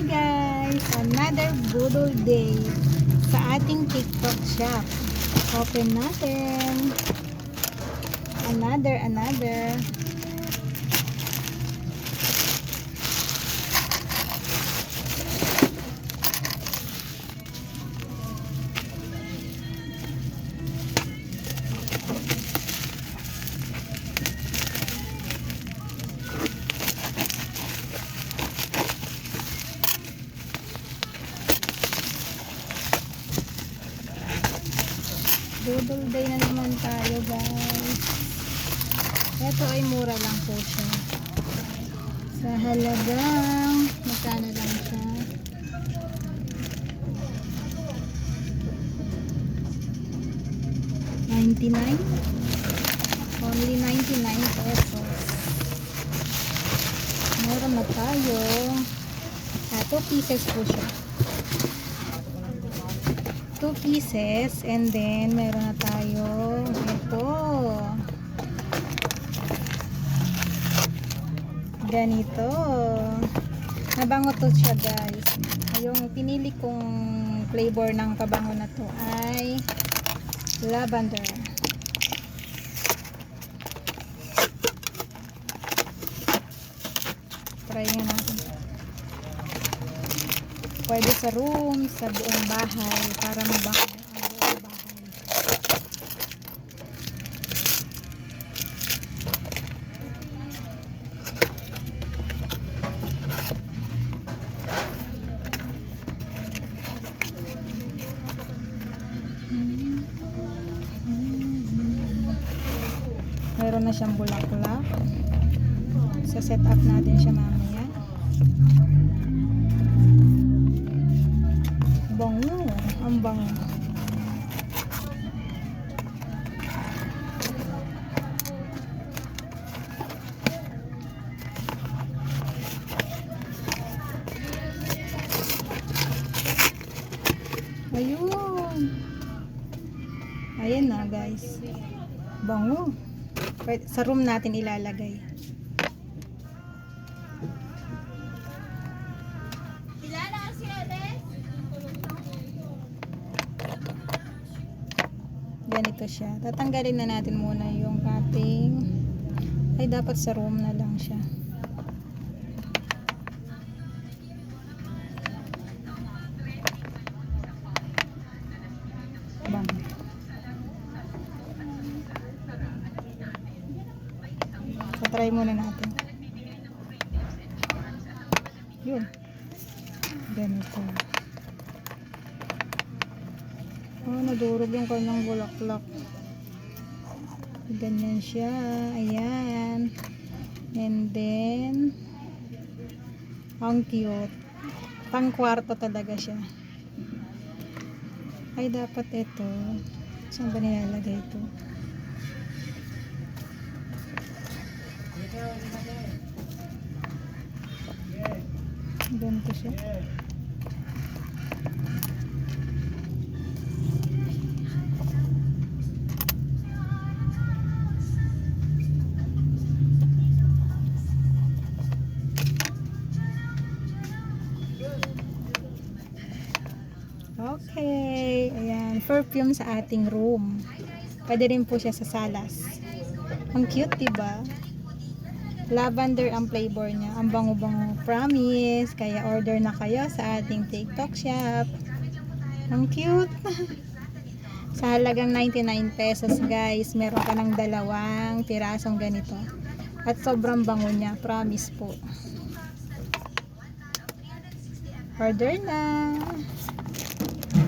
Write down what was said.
Hi guys! Another budol day sa ating TikTok shop. Open natin. Another, another. Budol day na naman tayo guys. Ito ay mura lang po siya. Sa halagang, magkano lang siya? $99? Only 99 pesos. Meron na tayo. 2 pieces po siya. 2 pieces and then meron na tayo ito. Ganito. Nabango to siya guys. Yung pinili kong flavor ng pabango na to ay lavender. Try nga natin. Pwede sa room, sa buong bahay, para mabango ang bahay. Meron na siyang bulaklak. Sa set up natin siya mamaya. Ang bango. Ayun. Na guys. Bango. Sa room natin ilalagay. Ganito siya. Tatanggalin na natin muna yung ating ay dapat sa room na lang siya. Try muna natin. Yun. Ganito. Oh, nadurog yung kanyang bulaklak. Ganyan siya. Ayan. And then, ang cute. Pang kwarto talaga siya. Ay, dapat ito. Saan ba nilalagay ito? Ganito siya. Okay. Ayan. Perfume sa ating room. Pwede rin po siya sa salas. Ang cute, diba? Lavender ang flavor niya. Ang bango-bango. Promise. Kaya order na kayo sa ating TikTok shop. Ang cute. sa halagang 99 pesos guys. Meron ka ng dalawang pirasong ganito. At sobrang bango niya. Promise po. Order na.